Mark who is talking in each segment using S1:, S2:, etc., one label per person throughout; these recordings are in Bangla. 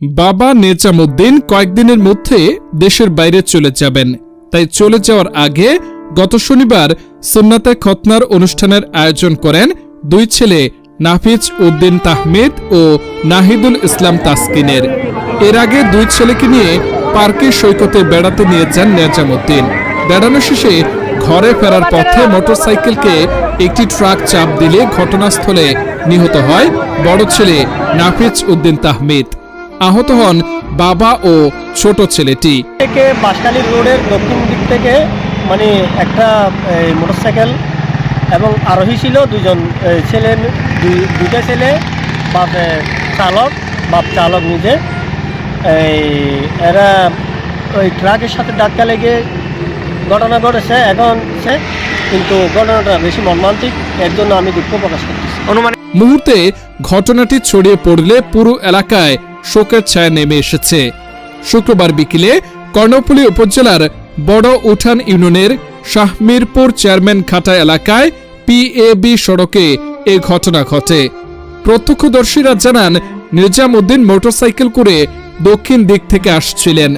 S1: বাবা নেজামুদ্দিন কয়েকদিনের মধ্যে দেশের বাইরে চলে যাবেন। তাই চলে যাওয়ার আগে গত শনিবার সুন্নাতে খতনার অনুষ্ঠানের আয়োজন করেন দুই ছেলে, নাফিজ উদ্দিন তাহমিদ ও নাহিদুল ইসলাম তাসকিনের। এর আগে দুই ছেলেকে নিয়ে পার্কে সৈকতে বেড়াতে নিয়ে যান নেজামুদ্দিন। বেড়ানো শেষে ঘরে ফেরার পথে মোটরসাইকেলকে একটি ট্রাক চাপ দিলে ঘটনাস্থলে নিহত হয় বড় ছেলে নাফিজ উদ্দিন তাহমিদ। আহত হন বাবা ও ছোট ছেলেটি।
S2: থেকে বাঁশখালী রোডের দক্ষিণ দিক থেকে মানে একটা মোটরসাইকেল এবং আরোহী ছিল দুজন ছেলে দুই দুইটা ছেলে বাপ চালক বাপ চালক নিজে। এই এরা ওই ট্রাকের সাথে ধাক্কা লেগে ঘটনা ঘটেছে এখন সে কিন্তু ঘটনাটা বেশি মর্মান্তিক এর জন্য আমি দুঃখ প্রকাশ করতেছি।
S1: মুহূর্তে ঘটনাটি ছড়িয়ে পড়লে পুরো এলাকায় শোকের ছায়া নেমে এসেছে। শুক্রবার বিকেলে কর্ণফুলী উপজেলার বড় উঠান ইউনিয়নের শাহমিরপুর চেয়ারম্যান খাটা এলাকায় পিএবি সড়কে এ ঘটনা ঘটে। প্রত্যক্ষদর্শীরা জানান নিজাম উদ্দিন মোটরসাইকেল করে দক্ষিণ দিক থেকে আসছিলেন।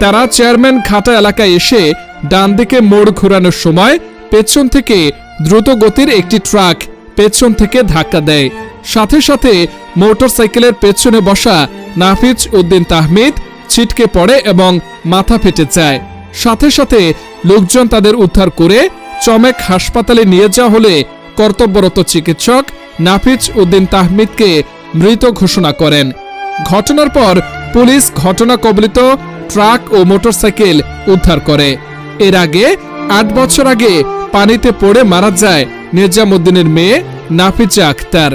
S1: তারা চেয়ারম্যান খাটা এলাকায় এসে ডান দিকে মোড় ঘোরানোর সময় পেছন থেকে দ্রুত গতির একটি ট্রাক পেছন থেকে ধাক্কা দেয়। সাথে সাথে মোটরসাইকেলের পেছনে বসা নাফিজ উদ্দিন তাহমিদ ছিটকে পড়ে এবং মাথা ফেটে যায়। সাথে সাথে লোকজন তাদের উদ্ধার করে চমেক হাসপাতালে নিয়ে যাওয়া হলে কর্তব্যরত চিকিৎসক নাফিজ উদ্দিন তাহমিদকে মৃত ঘোষণা করেন। ঘটনার পর পুলিশ ঘটনা কবলিত ট্রাক ও মোটরসাইকেল উদ্ধার করে। এর আগে আট বছর আগে পানিতে পড়ে মারা যায় নিজামুদ্দিনের মেয়ে নাফিজা আক্তার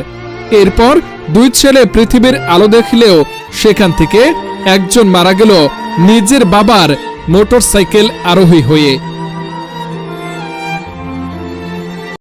S1: এরপর দুই ছেলে পৃথিবীর আলো দেখলেও সেখান থেকে একজন মারা গেল নিজের বাবার মোটরসাইকেল আরোহী হয়ে।